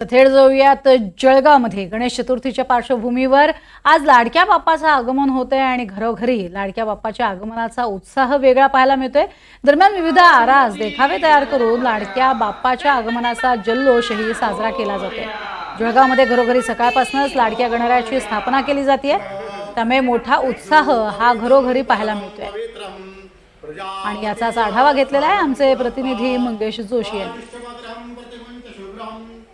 थेट जाऊयात जळगावमध्ये. गणेश चतुर्थीच्या पार्श्वभूमीवर आज लाडक्या बाप्पाचं आगमन होत आहे आणि घरोघरी लाडक्या बाप्पाच्या आगमनाचा उत्साह वेगळा पाहायला मिळतोय. दरम्यान विविध आरास देखावे तयार करून लाडक्या बाप्पाच्या आगमनाचा जल्लोषही साजरा केला जातोय. जळगावमध्ये घरोघरी सकाळपासूनच लाडक्या गणरायाची स्थापना केली जाते त्यामुळे मोठा उत्साह हा घरोघरी पाहायला मिळतोय. आणि याचाच आढावा घेतलेला आहे आमचे प्रतिनिधी मंगेश जोशी यांनी.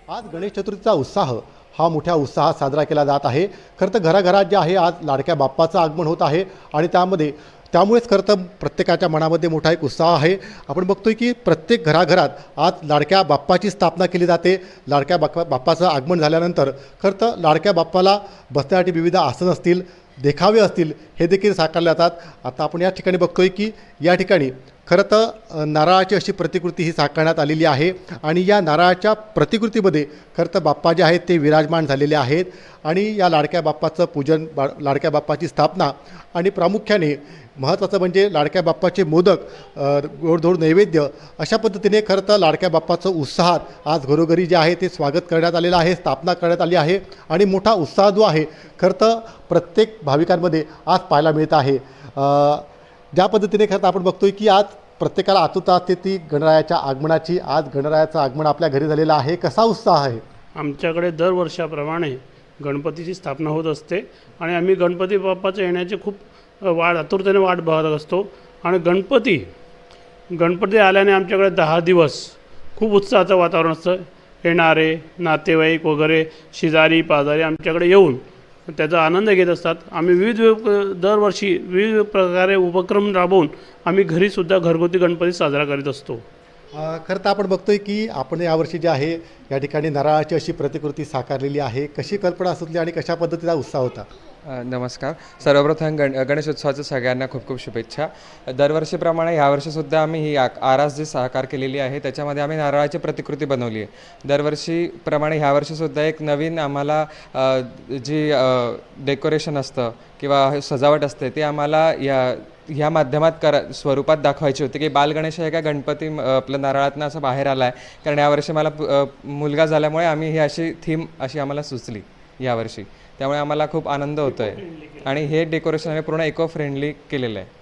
आज गणेश चतुर्थीचा उत्साह हा मोठ्या उत्साहात साजरा केला जात आहे. खरं तर घराघरात जे आहे आज लाडक्या बाप्पाचं आगमन होत आहे आणि त्यामध्ये त्यामुळेच खरं तर प्रत्येकाच्या मनामध्ये मोठा एक उत्साह आहे. आपण बघतोय की प्रत्येक घराघरात आज लाडक्या बाप्पाची स्थापना केली जाते. लाडक्या बाप्पा बाप्पाचं आगमन झाल्यानंतर खरं तर लाडक्या बाप्पाला बसण्यासाठी विविध आसन असतील देखावे असतील हे देखील साकारले जातात. आता आपण या ठिकाणी बघतोय की या ठिकाणी खरं तर नारळाची अशी प्रतिकृती ही साकारण्यात आलेली आहे. आणि या नारळाच्या प्रतिकृतीमध्ये खरं तर बाप्पा जे आहेत ते विराजमान झालेले आहेत. आणि या लाडक्या बाप्पाचं पूजन बा लाडक्या बाप्पाची स्थापना आणि प्रामुख्याने महत्त्वाचं म्हणजे लाडक्या बाप्पाचे मोदक गोडधोड नैवेद्य अशा पद्धतीने खरं तर लाडक्या बाप्पाचं उत्साहात आज घरोघरी जे आहे ते स्वागत करण्यात आलेलं आहे स्थापना करण्यात आली आहे. आणि मोठा उत्साह जो आहे खरं तर प्रत्येक भाविकांमध्ये आज पाहायला मिळत आहे. ज्या पद्धतीने खरं तर आपण बघतोय की आज प्रत्येकाला आतुरता असते ती गणरायाच्या आगमनाची. आज गणरायाचं आगमन आपल्या घरी झालेलं आहे. कसा उत्साह आहे? आमच्याकडे दरवर्षाप्रमाणे गणपतीची स्थापना होत असते आणि आम्ही गणपती बाप्पाच्या येण्याची खूप वाढ वाट आतुरतेने वाट बघत असतो. आणि गणपती गणपती आल्याने आमच्याकडे दहा दिवस खूप उत्साहाचं वातावरण असतं. येणारे नातेवाईक वगैरे शेजारी पाजारी आमच्याकडे येऊन त्याचा आनंद घेत असतात. आम्ही विविध दरवर्षी विविध प्रकारे उपक्रम राबवून आम्ही घरीसुद्धा घरगुती गणपती साजरा करीत असतो. खरं तर आपण बघतोय की आपण यावर्षी जे आहे या ठिकाणी नारळाची अशी प्रतिकृती साकारलेली आहे. कशी कल्पना सुचली आणि कशा पद्धतीचा उत्साह होता? नमस्कार. सर्वप्रथम गण गणेशोत्सवाच्या सगळ्यांना खूप खूप शुभेच्छा. दरवर्षीप्रमाणे यावर्षीसुद्धा आम्ही ही आ आरास जी साकार केलेली आहे. त्याच्यामध्ये आम्ही नारळाची प्रतिकृती बनवली आहे. दरवर्षीप्रमाणे ह्यावर्षीसुद्धा एक नवीन आम्हाला जी डेकोरेशन असतं किंवा सजावट असते ती आम्हाला या ह्या माध्यमात करा स्वरूपात दाखवायची होती की बालगणेश आहे का गणपती आपलं नारळातनं असं बाहेर आला आहे कारण यावर्षी मला मुलगा झाल्यामुळे आम्ही ही अशी थीम अशी आम्हाला सुचली. यावर्षी. त्यामुळे आम्हाला खूप आनंद होतो आहे आणि हे डेकोरेशन आम्ही पूर्ण इको फ्रेंडली केलेलं आहे.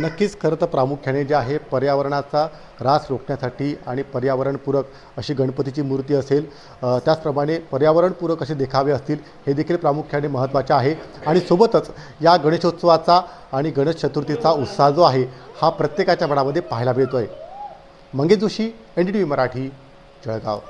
नक्कीच खरं तर प्रामुख्याने जे आहे पर्यावरणाचा ऱ्हास रोखण्यासाठी आणि पर्यावरणपूरक अशी गणपतीची मूर्ती असेल त्याचप्रमाणे पर्यावरणपूरक असे देखावे असतील हे देखील प्रामुख्याने महत्त्वाचे आहे. आणि सोबतच या गणेशोत्सवाचा आणि गणेश चतुर्थीचा उत्साह जो आहे हा प्रत्येकाच्या मनामध्ये पाहायला मिळतो आहे Mangesh Joshi N D T V Marathi Jalgaon.